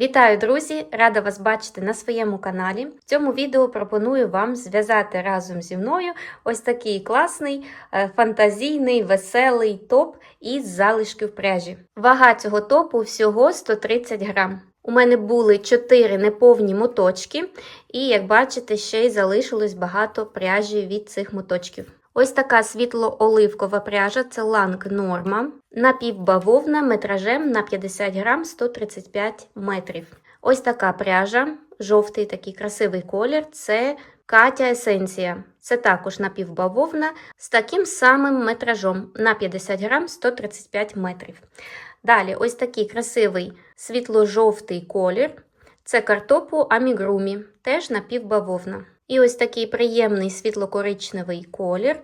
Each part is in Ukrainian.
Вітаю, друзі! Рада вас бачити на своєму каналі. В цьому відео пропоную вам зв'язати разом зі мною ось такий класний, е, фантазійний, веселий топ із залишків пряжі. Вага цього топу всього 130 грам. У мене були 4 неповні моточки, і, як бачите, ще й залишилось багато пряжі від цих моточків. Ось така світло-оливкова пряжа це ланг норма. Напівбавовна метражем на 50 грам 135 метрів. Ось така пряжа, жовтий такий красивий колір. Це Катя Есенція. Це також напівбавовна з таким самим метражом на 50 грам 135 метрів. Далі, ось такий красивий світло-жовтий колір. Це картопу амігрумі, теж напівбавовна. І ось такий приємний світло-коричневий колір.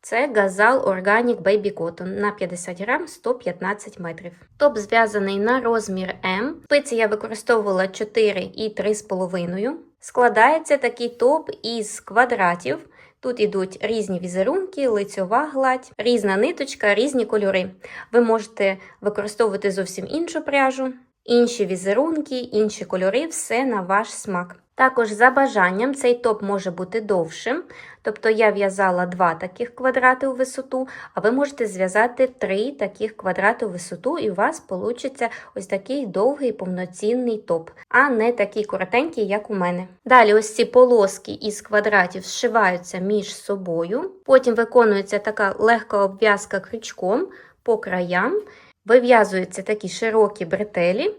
Це Gazal Organic Baby Cotton на 50 грам 115 метрів. Топ зв'язаний на розмір М. Спиці я використовувала 4 і 3,5. Складається такий топ із квадратів. Тут ідуть різні візерунки, лицьова гладь, різна ниточка, різні кольори. Ви можете використовувати зовсім іншу пряжу, інші візерунки, інші кольори, все на ваш смак. Також за бажанням цей топ може бути довшим, тобто я в'язала два таких квадрати у висоту, а ви можете зв'язати три таких квадрати у висоту, і у вас вийде ось такий довгий повноцінний топ, а не такий коротенький, як у мене. Далі ось ці полоски із квадратів зшиваються між собою, потім виконується така легка обв'язка крючком по краям, вив'язуються такі широкі бретелі.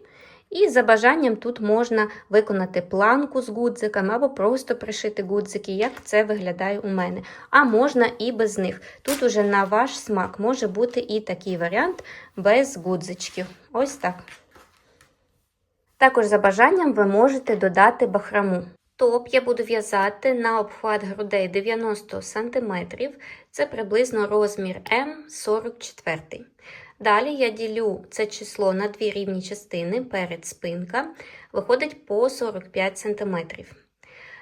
І за бажанням тут можна виконати планку з гудзиками або просто пришити гудзики, як це виглядає у мене. А можна і без них. Тут уже на ваш смак може бути і такий варіант без гудзичків. Ось так. Також за бажанням ви можете додати бахраму. Топ я буду в'язати на обхват грудей 90 см, це приблизно розмір М44. Далі я ділю це число на дві рівні частини перед спинка, виходить по 45 см.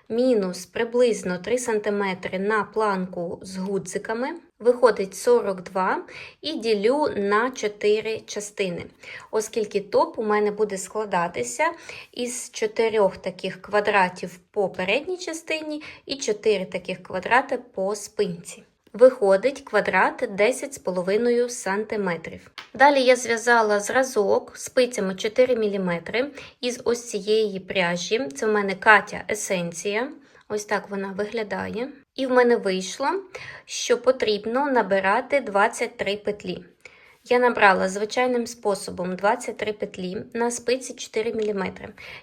Мінус приблизно 3 см на планку з гудзиками, виходить 42 і ділю на 4 частини, оскільки топ у мене буде складатися із 4 таких квадратів по передній частині і 4 таких квадрати по спинці. Виходить квадрат 10,5 см. Далі я зв'язала зразок спицями 4 мм із ось цієї пряжі. Це в мене Катя Есенція. Ось так вона виглядає. І в мене вийшло, що потрібно набирати 23 петлі. Я набрала звичайним способом 23 петлі на спиці 4 мм.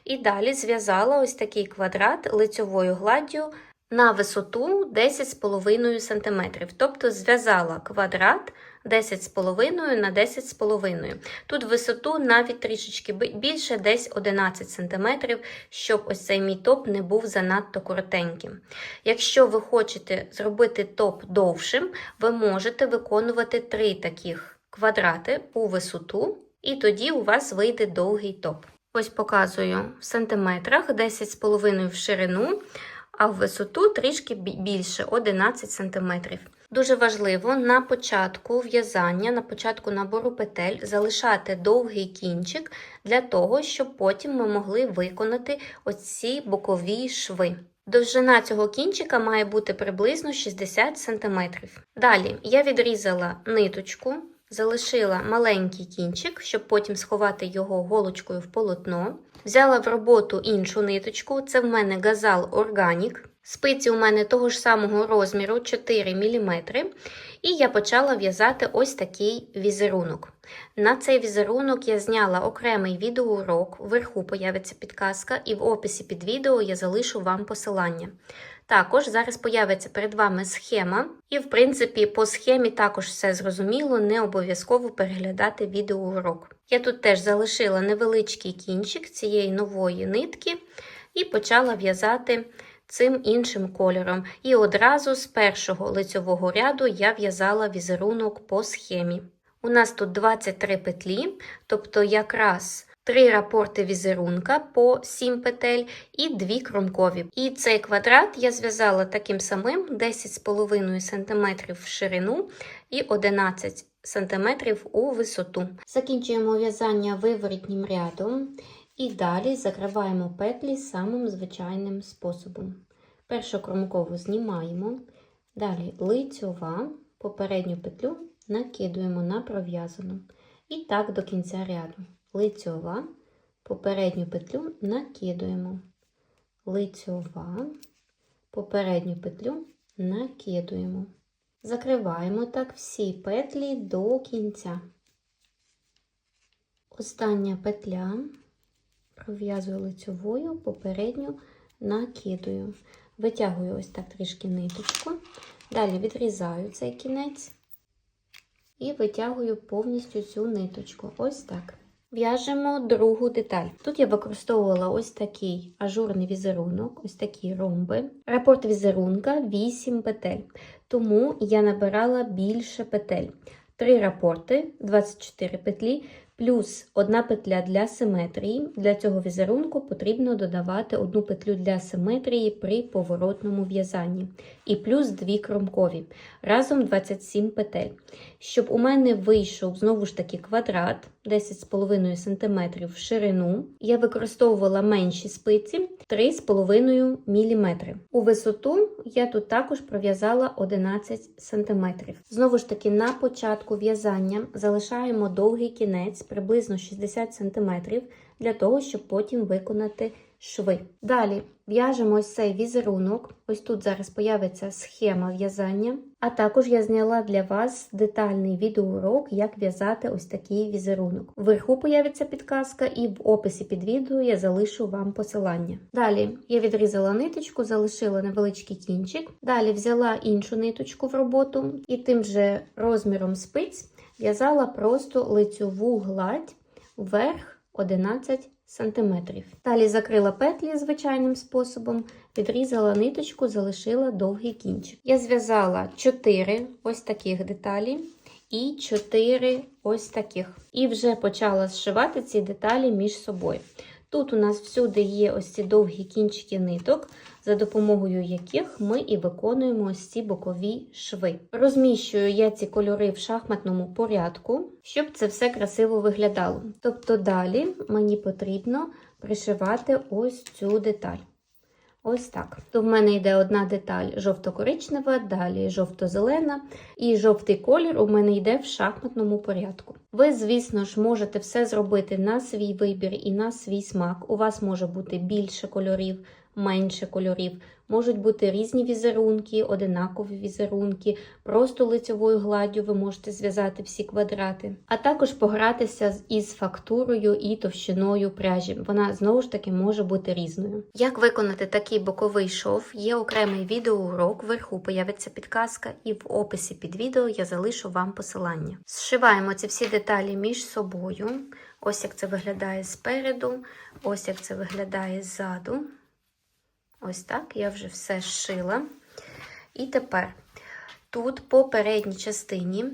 І далі зв'язала ось такий квадрат лицьовою гладдю на висоту 10,5 см. Тобто зв'язала квадрат 10,5 на 10,5. Тут висоту навіть трішечки більше, десь 11 см, щоб ось цей мій топ не був занадто коротеньким. Якщо ви хочете зробити топ довшим, ви можете виконувати три таких квадрати у висоту, і тоді у вас вийде довгий топ. Ось показую в сантиметрах 10,5 в ширину а в висоту трішки більше 11 см. Дуже важливо на початку в'язання, на початку набору петель залишати довгий кінчик для того, щоб потім ми могли виконати оці бокові шви. Довжина цього кінчика має бути приблизно 60 см. Далі я відрізала ниточку, залишила маленький кінчик, щоб потім сховати його голочкою в полотно. Взяла в роботу іншу ниточку, це в мене Gazal Organic. Спиці у мене того ж самого розміру 4 мм. І я почала в'язати ось такий візерунок. На цей візерунок я зняла окремий відеоурок, вверху появиться підказка, і в описі під відео я залишу вам посилання. Також зараз появиться перед вами схема, і, в принципі, по схемі також все зрозуміло, не обов'язково переглядати відеоурок. Я тут теж залишила невеличкий кінчик цієї нової нитки і почала в'язати цим іншим кольором. І одразу з першого лицьового ряду я в'язала візерунок по схемі. У нас тут 23 петлі, тобто якраз 3 рапорти візерунка по 7 петель і 2 кромкові. І цей квадрат я зв'язала таким самим 10,5 см в ширину і 11 см у висоту. Закінчуємо в'язання виворітнім рядом. І далі закриваємо петлі самим звичайним способом. Першу кромкову знімаємо, далі лицьова, попередню петлю накидуємо на пров'язану. І так до кінця ряду. Лицьова, попередню петлю накидуємо. Лицьова, попередню петлю накидуємо. Закриваємо так всі петлі до кінця. Остання петля пров'язую лицьовою, попередню накидую. Витягую ось так трішки ниточку. Далі відрізаю цей кінець і витягую повністю цю ниточку. Ось так. В'яжемо другу деталь. Тут я використовувала ось такий ажурний візерунок, ось такі ромби. Рапорт візерунка 8 петель. Тому я набирала більше петель. Три рапорти, 24 петлі, плюс одна петля для симетрії. Для цього візерунку потрібно додавати одну петлю для симетрії при поворотному в'язанні. І плюс дві кромкові. Разом 27 петель. Щоб у мене вийшов знову ж таки квадрат 10,5 см в ширину, я використовувала менші спиці 3,5 мм. У висоту я тут також пров'язала 11 см. Знову ж таки, на початку в'язання залишаємо довгий кінець приблизно 60 см для того, щоб потім виконати шви. Далі в'яжемо ось цей візерунок. Ось тут зараз появиться схема в'язання. А також я зняла для вас детальний відеоурок, як в'язати ось такий візерунок. Вверху появиться підказка, і в описі під відео я залишу вам посилання. Далі я відрізала ниточку, залишила невеличкий кінчик. Далі взяла іншу ниточку в роботу і тим же розміром спиць в'язала просто лицьову гладь вверх 11 см. Далі закрила петлі звичайним способом, відрізала ниточку, залишила довгий кінчик. Я зв'язала 4 ось таких деталі і 4 ось таких. І вже почала зшивати ці деталі між собою. Тут у нас всюди є ось ці довгі кінчики ниток, за допомогою яких ми і виконуємо ось ці бокові шви. Розміщую я ці кольори в шахматному порядку, щоб це все красиво виглядало. Тобто далі мені потрібно пришивати ось цю деталь. Ось так. То в мене йде одна деталь жовто-коричнева, далі жовто-зелена, і жовтий колір у мене йде в шахматному порядку. Ви, звісно ж, можете все зробити на свій вибір і на свій смак. У вас може бути більше кольорів, менше кольорів. Можуть бути різні візерунки, одинакові візерунки, просто лицевою гладдю ви можете зв'язати всі квадрати, а також погратися із фактурою і товщиною пряжі. Вона знову ж таки може бути різною. Як виконати такий боковий шов? Є окремий відеоурок, вверху появиться підказка, і в описі під відео я залишу вам посилання. Зшиваємо ці всі деталі між собою. Ось як це виглядає спереду, ось як це виглядає ззаду. Ось так, я вже все зшила. І тепер тут по передній частині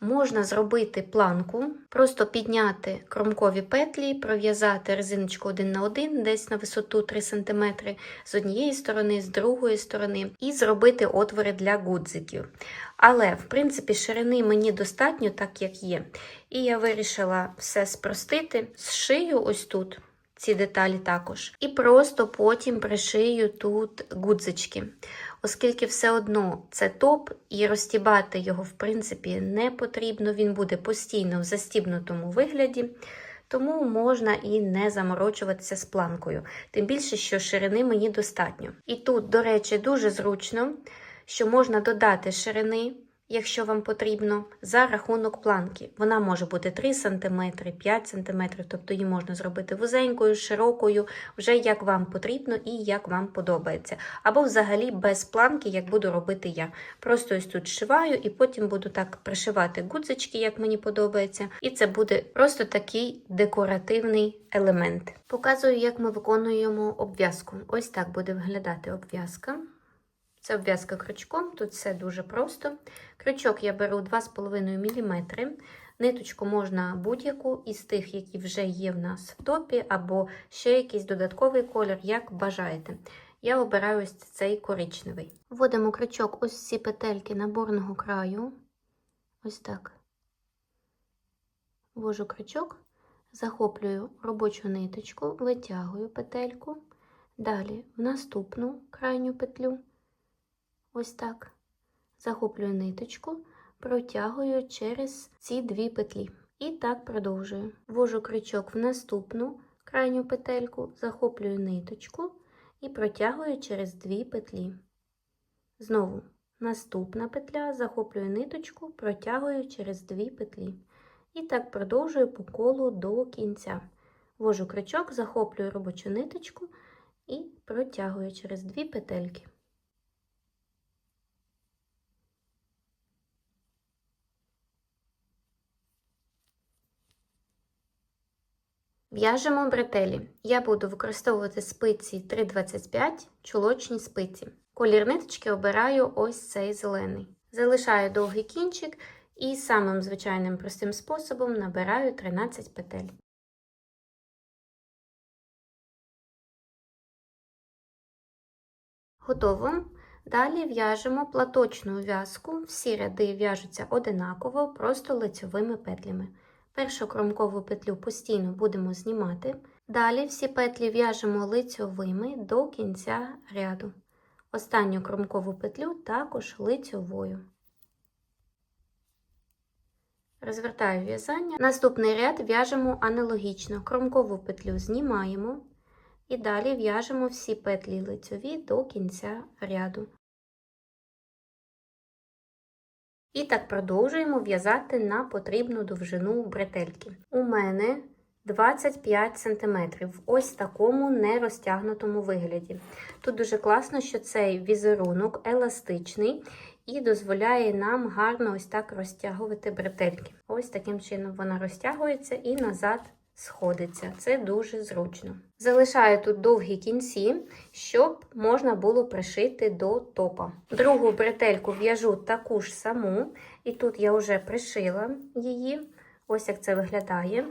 можна зробити планку, просто підняти кромкові петлі, пров'язати резиночку один на один, десь на висоту 3 см з однієї сторони, з другої сторони, і зробити отвори для гудзиків. Але, в принципі, ширини мені достатньо, так як є. І я вирішила все спростити. Зшию ось тут ці деталі також. І просто потім пришию тут гудзички. Оскільки все одно це топ, і розтібати його, в принципі, не потрібно, він буде постійно в застібнутому вигляді. Тому можна і не заморочуватися з планкою. Тим більше, що ширини мені достатньо. І тут, до речі, дуже зручно, що можна додати ширини, якщо вам потрібно, за рахунок планки. Вона може бути 3 см, 5 см, тобто її можна зробити вузенькою, широкою, вже як вам потрібно і як вам подобається. Або взагалі без планки, як буду робити я. Просто ось тут зшиваю і потім буду так пришивати гудзички, як мені подобається. І це буде просто такий декоративний елемент. Показую, як ми виконуємо обв'язку. Ось так буде виглядати обв'язка. Це обв'язка крючком, тут все дуже просто. Крючок я беру 2,5 мм. Ниточку можна будь-яку із тих, які вже є в нас в топі, або ще якийсь додатковий колір, як бажаєте. Я обираю ось цей коричневий. Вводимо крючок ось ці петельки наборного краю. Ось так. Ввожу крючок, захоплюю робочу ниточку, витягую петельку, далі в наступну крайню петлю, ось так, захоплюю ниточку, протягую через ці дві петлі. І так продовжую. Ввожу крючок в наступну крайню петельку, захоплюю ниточку і протягую через дві петлі. Знову наступна петля, захоплюю ниточку, протягую через дві петлі. І так продовжую по колу до кінця. Ввожу крючок, захоплюю робочу ниточку і протягую через дві петельки. В'яжемо бретелі. Я буду використовувати спиці 3,25 чулочні спиці. Колір ниточки обираю ось цей зелений. Залишаю довгий кінчик і самим звичайним простим способом набираю 13 петель. Готово. Далі в'яжемо платочну в'язку. Всі ряди в'яжуться одинаково, просто лицьовими петлями. Першу кромкову петлю постійно будемо знімати. Далі всі петлі в'яжемо лицьовими до кінця ряду. Останню кромкову петлю також лицьовою. Розвертаю в'язання. Наступний ряд в'яжемо аналогічно. Кромкову петлю знімаємо і далі в'яжемо всі петлі лицьові до кінця ряду. І так продовжуємо в'язати на потрібну довжину бретельки. У мене 25 см в ось такому нерозтягнутому вигляді. Тут дуже класно, що цей візерунок еластичний і дозволяє нам гарно ось так розтягувати бретельки. Ось таким чином вона розтягується і назад сходиться. Це дуже зручно. Залишаю тут довгі кінці, щоб можна було пришити до топа. Другу бретельку в'яжу таку ж саму, і тут я вже пришила її. Ось як це виглядає.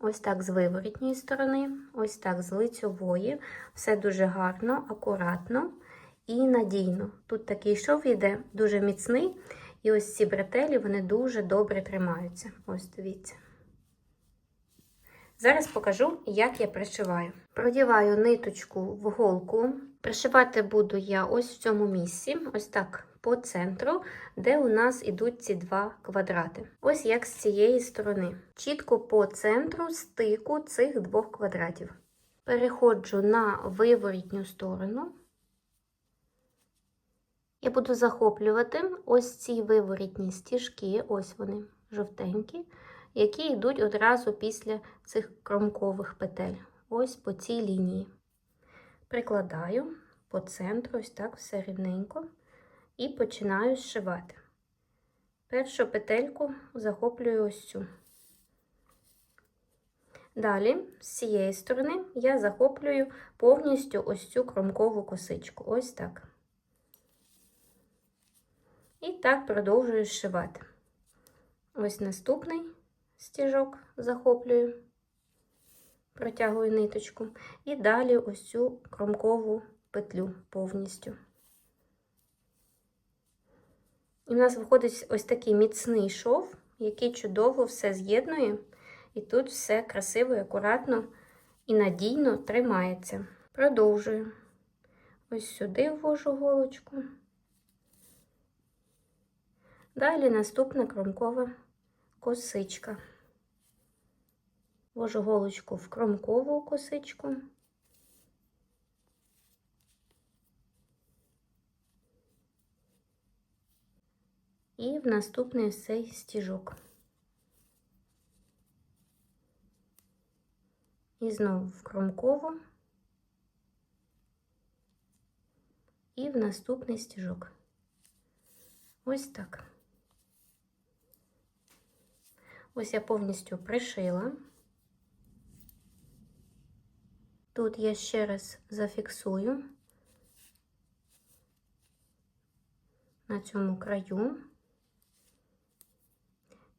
Ось так з виворітньої сторони, ось так з лицьової. Все дуже гарно, акуратно і надійно. Тут такий шов йде дуже міцний, і ось ці бретелі вони дуже добре тримаються. Ось дивіться. Зараз покажу, як я пришиваю. Продіваю ниточку в голку. Пришивати буду я ось в цьому місці, ось так по центру, де у нас ідуть ці два квадрати. Ось як з цієї сторони. Чітко по центру стику цих двох квадратів. Переходжу на виворітню сторону. Я буду захоплювати ось ці виворітні стіжки, ось вони жовтенькі які йдуть одразу після цих кромкових петель. Ось по цій лінії. Прикладаю по центру, ось так, все рівненько, і починаю зшивати. Першу петельку захоплюю ось цю. Далі, з цієї сторони, я захоплюю повністю ось цю кромкову косичку. Ось так. І так продовжую зшивати. Ось наступний стіжок захоплюю, протягую ниточку, і далі ось цю кромкову петлю повністю. І в нас виходить ось такий міцний шов, який чудово все з'єднує, і тут все красиво, і акуратно і надійно тримається. Продовжую. Ось сюди ввожу голочку. Далі наступна кромкова косичка. Вожу голочку в кромкову косичку. І в наступний цей стіжок. І знову в кромкову і в наступний стіжок. Ось так. Ось я повністю пришила. Тут я ще раз зафіксую на цьому краю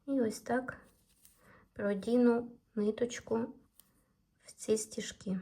і ось так продіну ниточку в ці стіжки.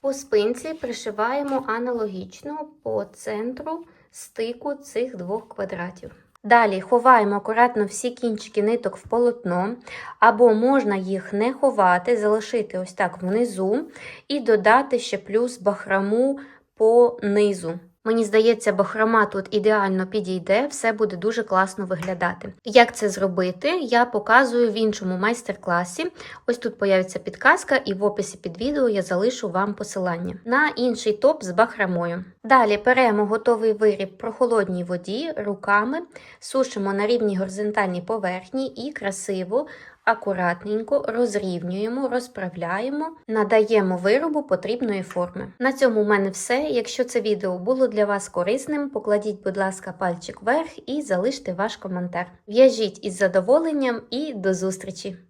По спинці пришиваємо аналогічно по центру стику цих двох квадратів. Далі ховаємо акуратно всі кінчики ниток в полотно, або можна їх не ховати, залишити ось так внизу і додати ще плюс бахраму по низу. Мені здається, бахрома тут ідеально підійде, все буде дуже класно виглядати. Як це зробити, я показую в іншому майстер-класі. Ось тут появиться підказка, і в описі під відео я залишу вам посилання на інший топ з бахромою. Далі беремо готовий виріб в прохолодній воді руками, сушимо на рівній горизонтальній поверхні і красиво акуратненько розрівнюємо, розправляємо, надаємо виробу потрібної форми. На цьому в мене все. Якщо це відео було для вас корисним, покладіть, будь ласка, пальчик вверх і залиште ваш коментар. В'яжіть із задоволенням і до зустрічі!